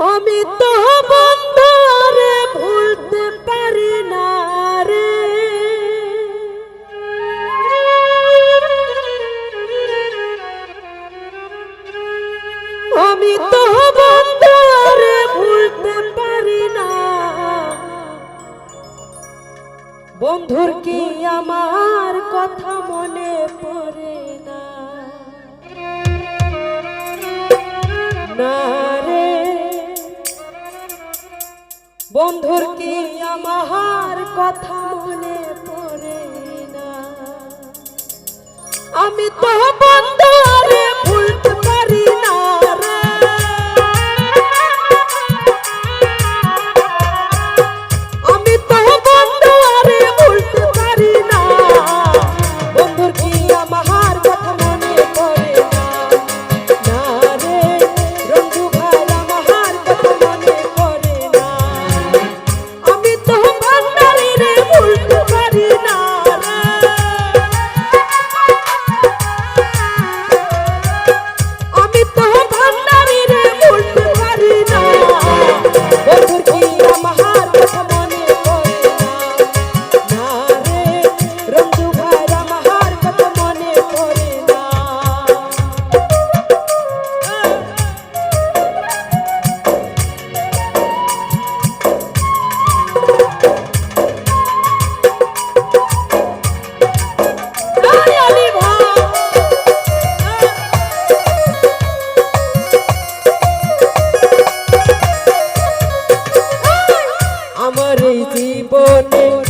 আমি তো বন্ধরে ভুলতে পারি না রে। আমি তো বন্ধরে ভুলতে পারি না। বন্ধুর কি আমার কথা মনে বন্ধুর কি আমার কথা মনে পড়ে না? আমি তো আমার জীবনে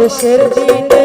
শেষের দিনে